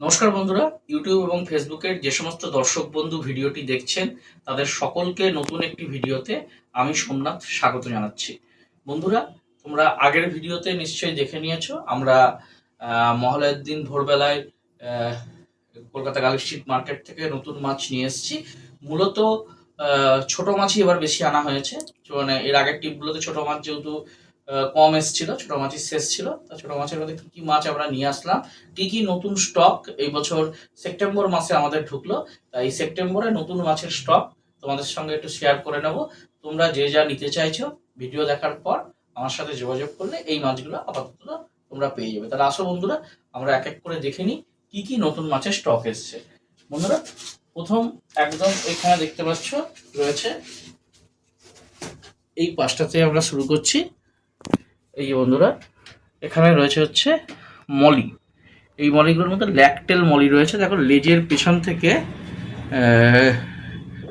নমস্কার বন্ধুরা, ইউটিউব এবং ফেসবুকের যে সমস্ত দর্শক বন্ধু ভিডিওটি দেখছেন, তাদের সকলকে নতুন একটি ভিডিওতে আমি সোমনাথ স্বাগত জানাচ্ছি। বন্ধুরা, তোমরা আগের ভিডিওতে নিশ্চয়ই দেখে নিয়েছো, আমরা মহালয়ের দিন ভোরবেলায় কলকাতা গার্ল স্ট্রিট মার্কেট থেকে নতুন মাছ নিয়ে এসেছি। মূলত ছোট মাছই এবার বেশি আনা হয়েছে মানে এর আগের টিপগুলোতে ছোট মাছ যেহেতু কম এসেছিল, ছোট মাছের শেষ ছিল। তা ছোট মাছের মধ্যে কি কি মাছ আমরা নিয়ে আসলাম? কি কি নতুন স্টক এই বছর সেপ্টেম্বর মাসে আমাদের ঢুকলো? তাই এই সেপ্টেম্বরে নতুন মাছের স্টক তোমাদের সঙ্গে একটু শেয়ার করে নেব। তোমরা যে যা নিতে চাইছো ভিডিও দেখার পর আমার সাথে যোগাযোগ করলে এই মাছগুলো আপাতত তোমরা পেয়ে যাবে। তাহলে আসো বন্ধুরা, আমরা এক এক করে দেখে নিই কি কি নতুন মাছের স্টক এসছে। বন্ধুরা, প্রথম একদম এখানে দেখতে পাচ্ছ রয়েছে। এই পাঁচটাতে আমরা শুরু করছি। এই যে বন্ধুরা, এখানে রয়েছে হচ্ছে মলি। এই মলিগুলোর মধ্যে ল্যাকটেল মলি রয়েছে, দেখো লেজের পেছন থেকে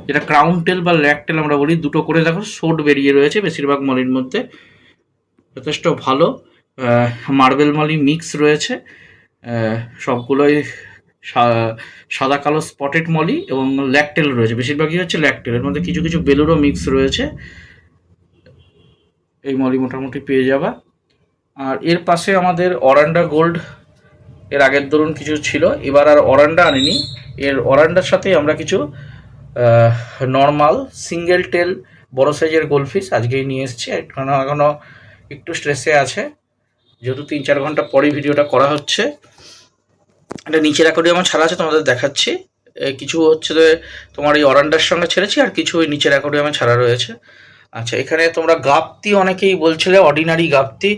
যেটা ক্রাউন টেল বা ল্যাকটেল আমরা বলি, দুটো করে দেখো শোট বেরিয়ে রয়েছে বেশিরভাগ মলির মধ্যে। যথেষ্ট ভালো মার্বেল মলি মিক্স রয়েছে সবগুলোই সাদা কালো স্পটেড মলি এবং ল্যাকটেল রয়েছে, বেশিরভাগই হচ্ছে ল্যাকটেল, এর মধ্যে কিছু কিছু বেলুরও মিক্স রয়েছে। এই মলি মোটামুটি পেয়ে যাবা। আর এর পাশে আমাদের অরান্ডা গোল্ড, এর আগের ধরুন কিছু ছিল, এবার আর অরান্ডা আনিনি। এর অরান্ডার সাথে আমরা কিছু নর্মাল সিঙ্গেল টেল বড় সাইজের গোলফিশ আজকেই নিয়ে এসেছি। এখনও এখনও একটু স্ট্রেসে আছে। যেহেতু তিন চার ঘণ্টা পরে ভিডিওটা করা হচ্ছে। এটা নিচের অ্যাকোরিয়ামে ছাড়া আছে, তোমাদের দেখাচ্ছি। কিছু হচ্ছে তোমার এই অরান্ডার সঙ্গে ছেড়েছি আর কিছু ওই নিচের অ্যাকোরিয়ামে ছাড়া রয়েছে। আচ্ছা এখানে তোমরা গাপ্তি অনেকেই বলছিলে অর্ডিনারি গাপ্তি।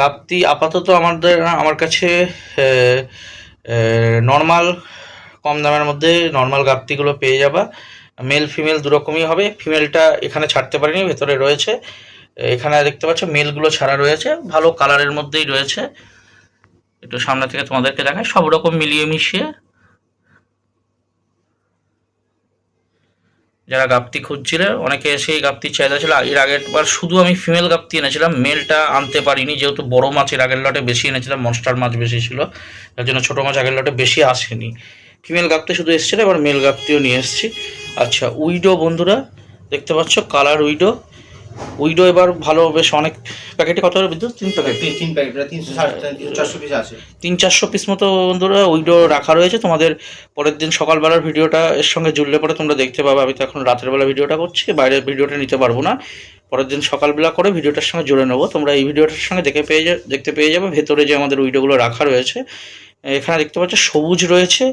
গাপ্তি আপাতত আমাদের, আমার কাছে নর্মাল কম দামের মধ্যে নর্মাল গাপ্তিগুলো পেয়ে যাবা। মেল ফিমেল দুরকমই হবে। ফিমেলটা এখানে ছাড়তে পারিনি, ভেতরে রয়েছে। এখানে দেখতে পাচ্ছ মেলগুলো ছাড়া রয়েছে। ভালো কালারের মধ্যেই রয়েছে। একটু সামনে থেকে তোমাদেরকে দেখায় সব রকম মিলিয়ে মিশিয়ে যারা গাপ্তি খুঁজছিল, অনেকে এসে এই গাপ্তির চাহিদা ছিল। এর আগের বার শুধু আমি ফিমেল গাপ্তি এনেছিলাম মেলটা আনতে পারিনি, যেহেতু বড় মাছের আগের লটে বেশি এনেছিলাম মনস্টার মাছ বেশি ছিল তার জন্য ছোটো মাছ আগের লটে বেশি আসেনি। ফিমেল গাপ্তি শুধু এসেছিল, এবার মেল গাপ্তিও নিয়ে এসেছি। আচ্ছা উইডো বন্ধুরা, দেখতে পাচ্ছ কালার উইডো। উইডো এবার ভালো বেশ অনেক প্যাকেটে কত করে বিদ্যুৎ? তিন প্যাকেট তিন তিন প্যাকেট প্রায় তিনশো চারশো পিস আছে। তিন চারশো পিস মতো বন্ধুরা উইডো রাখা রয়েছে। তোমাদের পরের দিন সকালবেলার ভিডিওটা এর সঙ্গে জুড়লে পরে তোমরা দেখতে পাবে। আমি তো এখন রাতের বেলা ভিডিওটা করছি বাইরের ভিডিওটা নিতে পারব না। পরের দিন সকালবেলা করে ভিডিওটার সঙ্গে জুড়ে নেব। তোমরা এই ভিডিওটার সঙ্গে দেখে পেয়ে যা দেখতে পেয়ে যাবে। ভেতরে যে আমাদের উইডোগুলো রাখা রয়েছে এখানে দেখতে পাচ্ছ সবুজ রয়েছে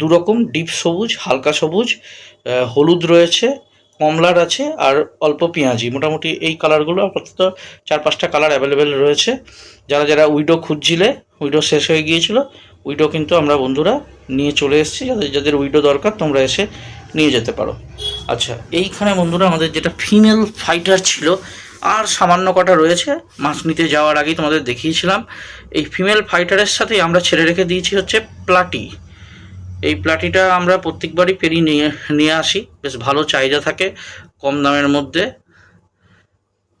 দুরকম ডিপ সবুজ হালকা সবুজ হলুদ রয়েছে কমলার আছে আর অল্প পেঁয়াজি। মোটামুটি এই কালারগুলো আপাতত চার পাঁচটা কালার অ্যাভেলেবেল রয়েছে। যারা যারা উইডো খুঁজছিলে উইডো শেষ হয়ে গিয়েছিল উইডো কিন্তু আমরা বন্ধুরা নিয়ে চলে এসেছি। যাদের যাদের উইডো দরকার, তোমরা এসে নিয়ে যেতে পারো। আচ্ছা এইখানে বন্ধুরা আমাদের যেটা ফিমেল ফাইটার ছিল, আর সামান্য কটা রয়েছে। মাছ নিতে যাওয়ার আগেই তোমাদের দেখিয়েছিলাম। এই ফিমেল ফাইটারের সাথে আমরা ছেড়ে রেখে দিয়েছি হচ্ছে প্লাটি এই প্লাটিটা আমরা প্রত্যেকবারই পেরি নিয়ে নিয়ে আসি। বেশ ভালো চাহিদা থাকে কম দামের মধ্যে।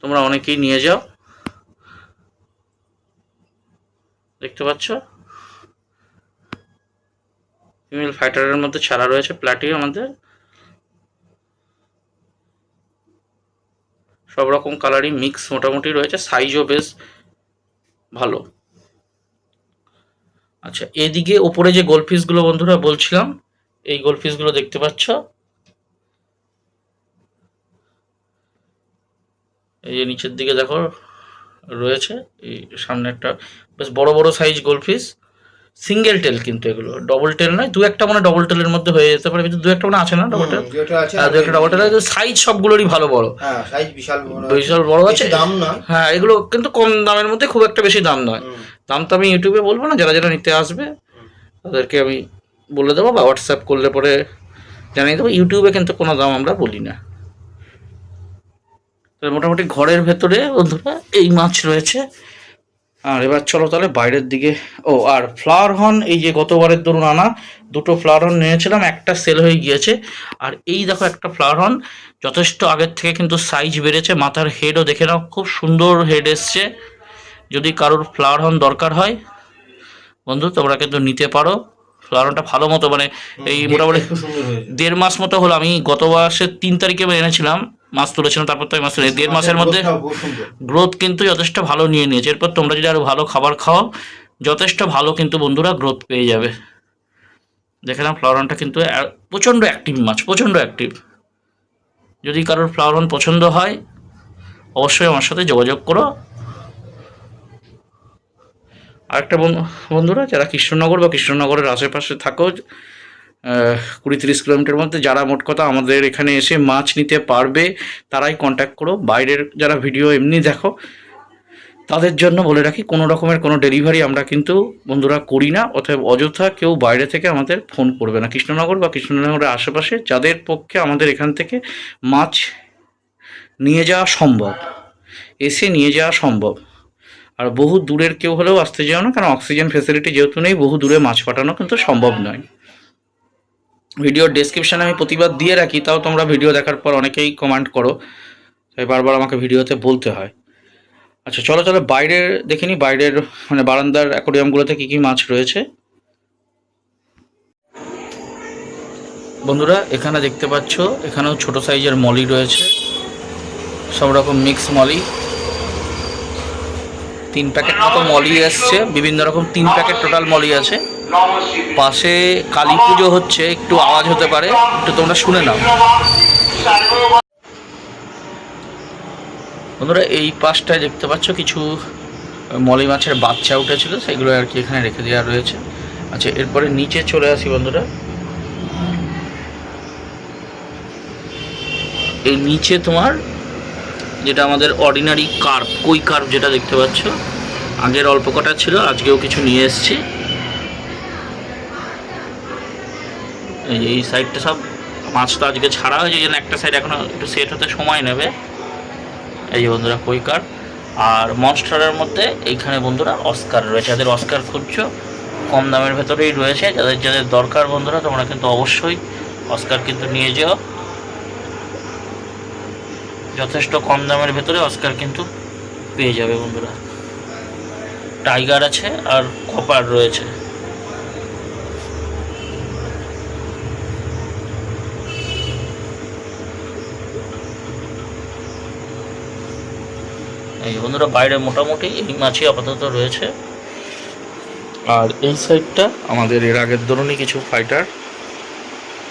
তোমরা অনেকেই নিয়ে যাও। দেখতে পাচ্ছ? ফিমেল ফাইটারের মধ্যে ছাড়া রয়েছে প্লাটি আমাদের। সব রকম কালারই মিক্স মোটামুটি রয়েছে। সাইজও বেশ ভালো। আচ্ছা এদিকে ওপরে যে গোলফিসগুলো বন্ধুরা বলছিলাম এই গোলফিসগুলো দেখতে পাচ্ছ? এই যে নিচের দিকে দেখো রয়েছে এই সামনে একটা বেশ বড় বড় সাইজ গোল গোলফিস সিঙ্গেল টেল কিন্তু এগুলো ডবল টেল নয় দু একটা মানে ডবল টেলের মধ্যে হয়ে যেতে পারে কিন্তু দু একটা মানে আছে না ডবল টেল আছে দু একটা ডবল টেল সাইজ সবগুলোরই ভালো বড়। হ্যাঁ সাইজ বিশাল বড়। বিশাল বড় আছে। দাম না। হ্যাঁ এগুলো কিন্তু কম দামের মধ্যে খুব একটা বেশি দাম নয়। দাম তো আমি ইউটিউবে বলব না, যারা যারা নিতে আসবে, তাদেরকে আমি বলে দেবো বা হোয়াটসঅ্যাপ করলে পরে জানিয়ে দেবো। ইউটিউবে কিন্তু কোনো দাম আমরা বলি না। মোটামুটি ঘরের ভেতরে বন্ধুরা এই মাছ রয়েছে। আর এবার চলো তাহলে বাইরের দিকে। ও, আর ফ্লাওয়ার হর্ন এই যে গতবারের ধরুন আনা, দুটো ফ্লাওয়ার হর্ন নিয়েছিলাম, একটা সেল হয়ে গিয়েছে। আর এই দেখো একটা ফ্লাওয়ার হর্ন যথেষ্ট আগের থেকে কিন্তু সাইজ বেড়েছে। মাথার হেডও দেখে নাও, খুব সুন্দর হেড এসছে। যদি কারোর ফ্লাওয়ার হর্ন দরকার হয় বন্ধু তোমরা কিন্তু নিতে পারো। ফ্লাওয়ারটা ভালো মতো মানে এই মোটামুটি দেড় মাস মতো হলো আমি গত মাসের তিন তারিখে এনেছিলাম মাছ তুলেছিলাম তারপর তো মাছ দেড় মাসের মধ্যে গ্রোথ কিন্তু যথেষ্ট ভালো নিয়ে নিয়েছে। এরপর তোমরা যদি আরও ভালো খাবার খাও যথেষ্ট ভালো কিন্তু বন্ধুরা গ্রোথ পেয়ে যাবে। দেখলাম ফ্লাওয়ারনটা কিন্তু প্রচণ্ড অ্যাক্টিভ মাছ প্রচণ্ড অ্যাক্টিভ যদি কারোর ফ্লাওয়ারন পছন্দ হয় অবশ্যই আমার সাথে যোগাযোগ করো। আরেকটা বন্ধু বন্ধুরা, যারা কৃষ্ণনগর বা কৃষ্ণনগরের আশেপাশে থাকো কুড়ি তিরিশ কিলোমিটার মধ্যে, যারা মোট কথা আমাদের এখানে এসে মাছ নিতে পারবে, তারাই কন্ট্যাক্ট করো। বাইরের যারা ভিডিও এমনি দেখো, তাদের জন্য বলে রাখি, কোনো রকমের কোনো ডেলিভারি আমরা কিন্তু বন্ধুরা করি না, অতএব অযথা কেউ বাইরে থেকে আমাদের ফোন করবে না। কৃষ্ণনগর বা কৃষ্ণনগরের আশেপাশে যাদের পক্ষে আমাদের এখান থেকে মাছ নিয়ে যাওয়া সম্ভব, এসে নিয়ে যাওয়া সম্ভব। আর বহু দূরের কেউ হলেও আসতে যাও না কারণ অক্সিজেন ফেসিলিটি যেহেতু নেই বহু দূরে মাছ পাঠানো কিন্তু সম্ভব নয়। ভিডিওর ডেসক্রিপশানে আমি প্রতিবাদ দিয়ে রাখি তাও তোমরা ভিডিও দেখার পর অনেকেই কমেন্ট করো। তাই বারবার আমাকে ভিডিওতে বলতে হয়। আচ্ছা চলো চলো বাইরের দেখে নি বাইরের মানে বারান্দার অ্যাকোরিয়ামগুলোতে কী কী মাছ রয়েছে। বন্ধুরা এখানে দেখতে পাচ্ছ এখানেও ছোট সাইজের মলি রয়েছে। সব রকম মিক্স মলি। তিন প্যাকেট মতো মলি এসছে বিভিন্ন রকম তিন প্যাকেট টোটাল মলি আছে। পাশে কালী পুজো হচ্ছে, একটু আওয়াজ হতে পারে, একটু তোমরা শুনে নাও। বন্ধুরা, এই পাশটায় দেখতে পাচ্ছ কিছু মলি মাছের বাচ্চা উঠেছিল, সেগুলো আর কি এখানে রেখে দেওয়া রয়েছে। আচ্ছা এরপরে নিচে চলে আসি বন্ধুরা। এই নিচে তোমার যেটা আমাদের অর্ডিনারি কার্প কই কার্প যেটা দেখতে পাচ্ছ। আগের অল্প কটা ছিল, আজকেও কিছু নিয়ে এসছি। এই সাইডটা সব, মাছ তো আজকে ছাড়া হয়েছে, এই জন্য একটা সাইড এখনও একটু সেট হতে সময় নেবে। এই যে বন্ধুরা কৈকার আর মনস্টারের মধ্যে এইখানে বন্ধুরা অস্কার রয়েছে। যাদের অস্কার খুঁজছো, কম দামের ভেতরেই রয়েছে। যাদের যাদের দরকার বন্ধুরা, তোমরা কিন্তু অবশ্যই অস্কার কিন্তু নিয়ে যেও। যথেষ্ট কম দামের ভেতরে অস্কার কিন্তু পেয়ে যাবে বন্ধুরা। টাইগার আছে আর কপার রয়েছে। এই বন্ধুরা, বাইরে মোটামুটি এই মাছই আপাতত রয়েছে। আর এই সাইডটা আমাদের এর আগের ধরনই কিছু ফাইটার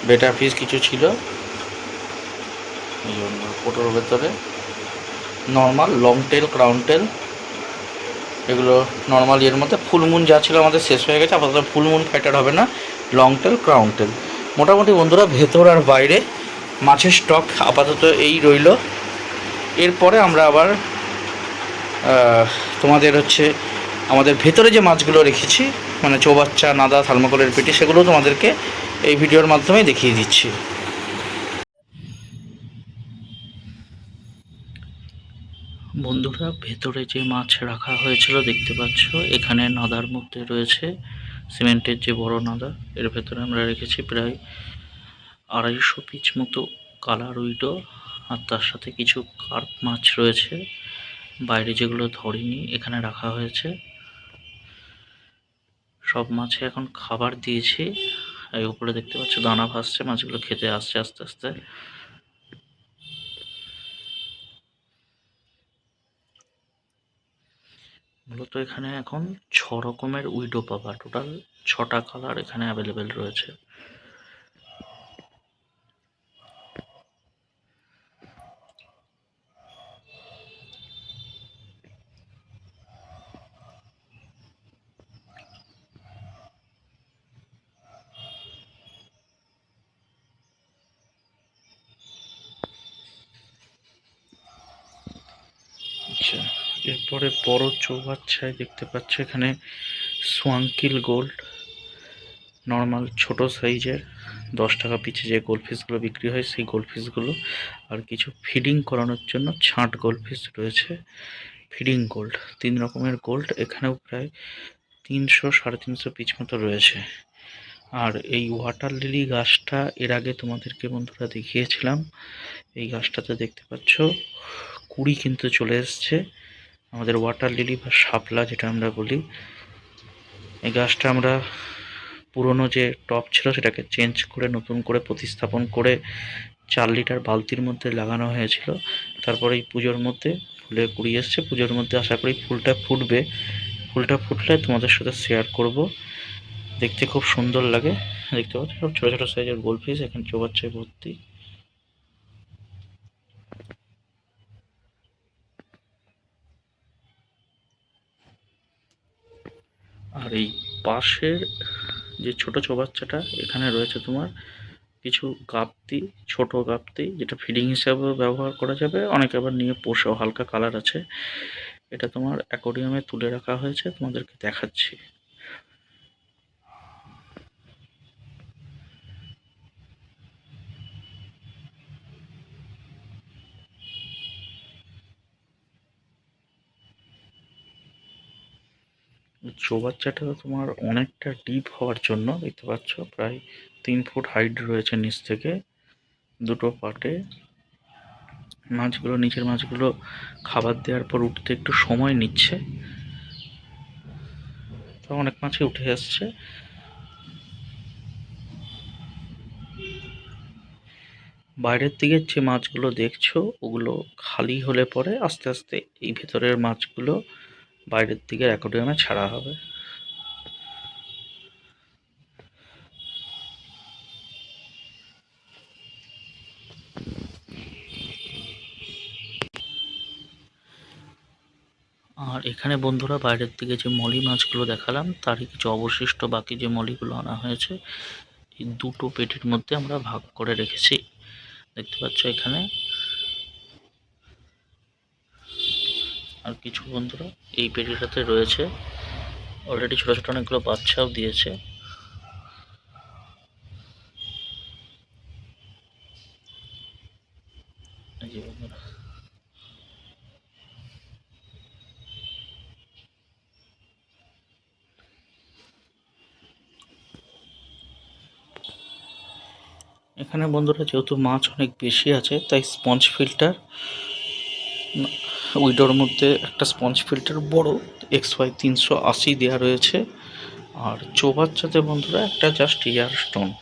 বেটা পিস কিছু ছিল। এই ভেতরে। Normal long tail crown tail এগুলো নর্মাল এর মধ্যে। ফুলমুন যা ছিল আমাদের শেষ হয়ে গেছে। আপাতত ফুলমুন ফাইটার হবে না। লং টেল ক্রাউন টেল মোটামুটি বন্ধুরা, ভেতর আর বাইরে মাছের স্টক আপাতত এই রইল। এরপরে আমরা আবার তোমাদের হচ্ছে, আমাদের ভেতরে যে মাছগুলো রেখেছি মানে চৌবাচ্চা, নাদা, থার্মোকলের পেটি, সেগুলো তোমাদেরকে এই ভিডিওর মাধ্যমে দেখিয়ে দিচ্ছি। বন্ধুরা, ভেতরে যে মাছ রাখা হয়েছিল দেখতে পাচ্ছ, এখানে নাদার মধ্যে রয়েছে সিমেন্টের যে বড় নাদা, এর ভেতরে আমরা রেখেছি প্রায় আড়াইশো পিচ মতো কালার উইডো আর তার সাথে কিছু কার্প মাছ রয়েছে। বাইরে যেগুলো ধরিনি, এখানে রাখা হয়েছে। সব মাছে এখন খাবার দিয়েছি। এই উপরে দেখতে পাচ্ছ, দানা ভাসছে, মাছগুলো খেতে আসছে, আস্তে আস্তে। মূলত এখানে এখন ছ রকমের উইডো পাবা। টোটাল ছটা কালার এখানে অ্যাভেলেবেল রয়েছে আচ্ছা এরপরে বড় চৌবাচ্চায় দেখতে পাচ্ছ এখানে সোয়াঙ্কিল গোল্ড, নর্মাল ছোট সাইজের, দশ টাকা পিছে যে গোল্ড ফিশগুলো বিক্রি হয় সেই গোল্ড ফিশগুলো। আর কিছু ফিডিং করানোর জন্য ছাঁট গোল্ড ফিশ রয়েছে, ফিডিং গোল্ড, তিন রকমের গোল্ড, এখানেও প্রায় তিনশো সাড়ে তিনশো পিচ মতো রয়েছে। আর এই ওয়াটার লিলি গাছটা এর আগে তোমাদেরকে বন্ধুরা দেখিয়েছিলাম, এই গাছটাতে দেখতে পাচ্ছ কুড়ি কিন্তু চলে এসছে। আমাদের ওয়াটার লিলি বা শাপলা যেটা আমরা বলি, এই গাছটা আমরা পুরনো যে টপ ছিল সেটাকে চেঞ্জ করে, নতুন করে প্রতিস্থাপন করে চার লিটার বালতির মধ্যে লাগানো হয়েছিল। তারপরে এই পুজোর মধ্যে ফুলে কুড়ি এসছে। পুজোর মধ্যে আশা করি ফুলটা ফুটবে। ফুলটা ফুটলে তোমাদের সাথে শেয়ার করব। দেখতে খুব সুন্দর লাগে। দেখতে পাচ্ছ? সব ছোটো ছোটো সাইজের গোলফিশ এখানে চৌবাচ্চায় ভর্তি। আর এই পাশের যে ছোট চোবাচ্চাটা এখানে রয়েছে তোমার কিছু গাপ্তি, ছোট গাপ্তি, যেটা ফিডিং হিসাবে ব্যবহার করা যাবে। অনেকে আবার নিয়ে পোষাও, হালকা কালার আছে। এটা তোমার অ্যাকোরিয়ামে তুলে রাখা হয়েছে, তোমাদেরকে দেখাচ্ছি। চৌবাচ্চাটা তোমার অনেকটা ডিপ হওয়ার জন্য, দেখতে পাচ্ছ? প্রায় তিন ফুট হাইট রয়েছে নিচ থেকে, দুটো পাটে। মাছগুলো, নিচের মাছগুলো খাবার দেওয়ার পর উঠতে একটু সময় নিচ্ছে। তো অনেক মাছই উঠে আসছে। বাইরের দিকের যে মাছগুলো দেখছ, ওগুলো খালি হলে পরে আস্তে আস্তে এই ভেতরের মাছগুলো বাইরের দিকে অ্যাকোরিয়ামে ছাড়া হবে। আর এখানে বন্ধুরা বাইরের দিকে যে মলি মাছগুলো দেখালাম, তারই কিছু অবশিষ্ট বাকি যে মলিগুলো আনা হয়েছে, এই দুটো পেটির মধ্যে আমরা ভাগ করে রেখেছি। দেখতে পাচ্ছ এখানে আর কিছু বন্ধুরা এই পেটিটাতে রয়েছে। অলরেডি ছোটো ছোটো অনেকগুলো বাচ্চাও দিয়েছে। এখানে বন্ধুরা যেহেতু মাছ অনেক বেশি আছে, তাই স্পঞ্জ ফিল্টার উইডোর মধ্যে একটা স্পঞ্জ ফিল্টার বড় এক্স ওয়াই তিনশো আশি দেওয়া রয়েছে। আর চৌবাচ্চাতে বন্ধুরা, একটা জাস্ট এয়ার স্টোন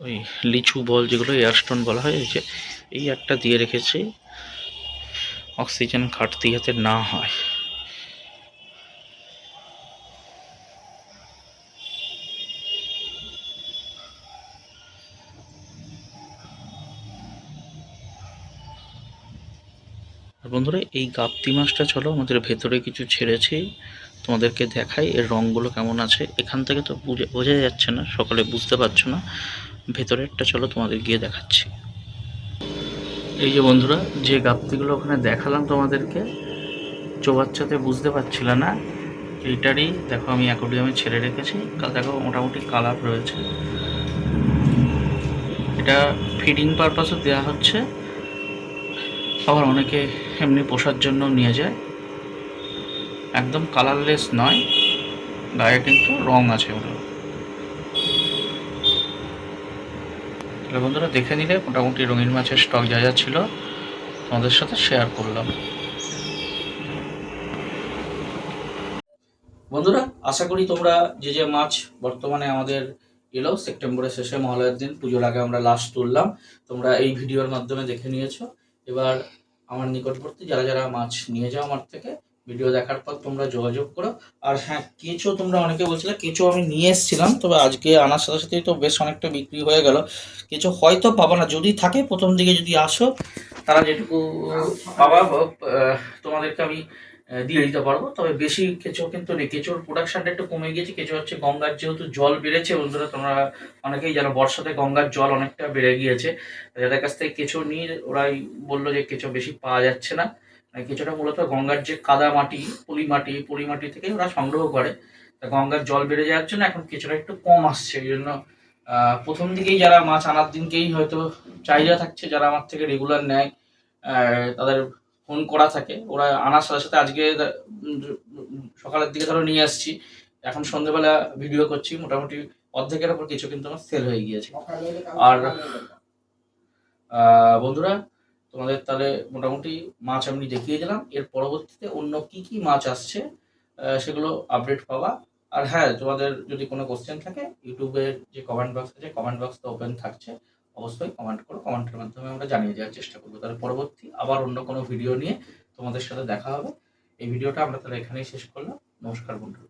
ওই লিচু বল যেগুলো এয়ার স্টোন বলা হয়, এই যে, এই একটা দিয়ে রেখেছি। অক্সিজেন ঘাটতি যাতে না হয়। আর বন্ধুরা, এই গাপ্তি মাছটা চলো, আমাদের ভেতরে কিছু ছেড়েছি, তোমাদেরকে দেখাই এর রঙগুলো কেমন আছে। এখান থেকে তো বুঝে যাচ্ছে না, সকালে বুঝতে পারছ না। ভেতরেরটা চলো, তোমাদের গিয়ে দেখাচ্ছি। এই যে বন্ধুরা, যে গাপ্তিগুলো ওখানে দেখালাম তোমাদেরকে, চোবাচ্চাতে বুঝতে পারছিল না, এইটারই, দেখো আমি অ্যাকোডিয়ামে ছেড়ে রেখেছি দেখো মোটামুটি কালার রয়েছে। এটা ফিডিং পারপাসও দেওয়া হচ্ছে আবার অনেকে এমনি পোষার জন্য নিয়ে যায়। একদম কালারলেস নয়, গায়ে কিন্তু রং আছে ওগুলো তাহলে বন্ধুরা দেখে নিলে, মোটামুটি রঙিন মাছের স্টক যা যা ছিল, তোমাদের সাথে শেয়ার করলাম। বন্ধুরা, আশা করি তোমরা যে যে মাছ বর্তমানে আমাদের এলো, সেপ্টেম্বরের শেষে মহালয়ের দিন, পুজোর আগে আমরা লাস্ট তুললাম, তোমরা এই ভিডিওর মাধ্যমে দেখে নিয়েছো। এবার আমার নিকটবর্তী, যারা যারা মাছ নিয়ে যাও আমার থেকে ভিডিও দেখার পর তোমরা যোগাযোগ করো। আর হ্যাঁ কেঁচো তোমরা অনেকে বলছিলে, কেঁচো আমি নিয়ে এসেছিলাম, তবে আজকে আনার সাথে সাথেই তো বেশ অনেকটা বিক্রি হয়ে গেল। কেঁচো হয়তো পাবো না, যদি থাকে, প্রথম দিকে যদি আসো, তারা যেটুকু পাবা তোমাদেরকে আমি দিয়ে দিতে পারব। তবে বেশি কেঁচো কিন্তু নেই। কেঁচোর প্রোডাকশনটা একটু কমে গিয়েছে। কেঁচো হচ্ছে গঙ্গার যেহেতু জল বেড়েছে বন্ধুরা তোমরা অনেকেই জানো বর্ষাতে গঙ্গার জল অনেকটা বেড়ে গিয়েছে। যাদের কাছ থেকে কেঁচো নিয়ে ওরাই বলল যে কেঁচো বেশি পাওয়া যাচ্ছে না। আর কেঁচোটা মূলত গঙ্গার যে কাদা মাটি পলি মাটি পলি মাটি থেকে ওরা সংগ্রহ করে। তা গঙ্গার জল বেড়ে যাওয়ার জন্য এখন কেঁচোটা একটু কম আসছে। এই জন্য প্রথম দিকেই যারা মাছ আনার দিনকেই হয়তো চাহিদা থাকছে, যারা আমার থেকে রেগুলার নেয় তাদের ফোন করা থাকে। ওরা আনার সাথে সাথে আজকে সকালের দিকে ধরো নিয়ে আসছি। এখন সন্ধ্যেবেলা ভিডিও করছি। মোটামুটি অর্ধেকের ওপর কিছু কিন্তু আমার সেল হয়ে গিয়েছে। আর বন্ধুরা, তোমাদের তাহলে মোটামুটি মাছ আমি দেখিয়ে দিলাম। এর পরবর্তীতে অন্য কি কি মাছ আসছে সেগুলো আপডেট পাওয়া আর হ্যাঁ তোমাদের যদি কোনো কোশ্চেন থাকে ইউটিউবের যে কমেন্ট বক্স আছে কমেন্ট বক্স তো ওপেন থাকছে। অবশ্যই কমেন্ট করো কমেন্টের মাধ্যমে আমরা জানিয়ে দেওয়ার চেষ্টা করব। তাহলে পরবর্তী আবার অন্য কোনো ভিডিও নিয়ে তোমাদের সাথে দেখা হবে। এই ভিডিওটা আমরা তাহলে এখানেই শেষ করলাম। নমস্কার বন্ধুরা।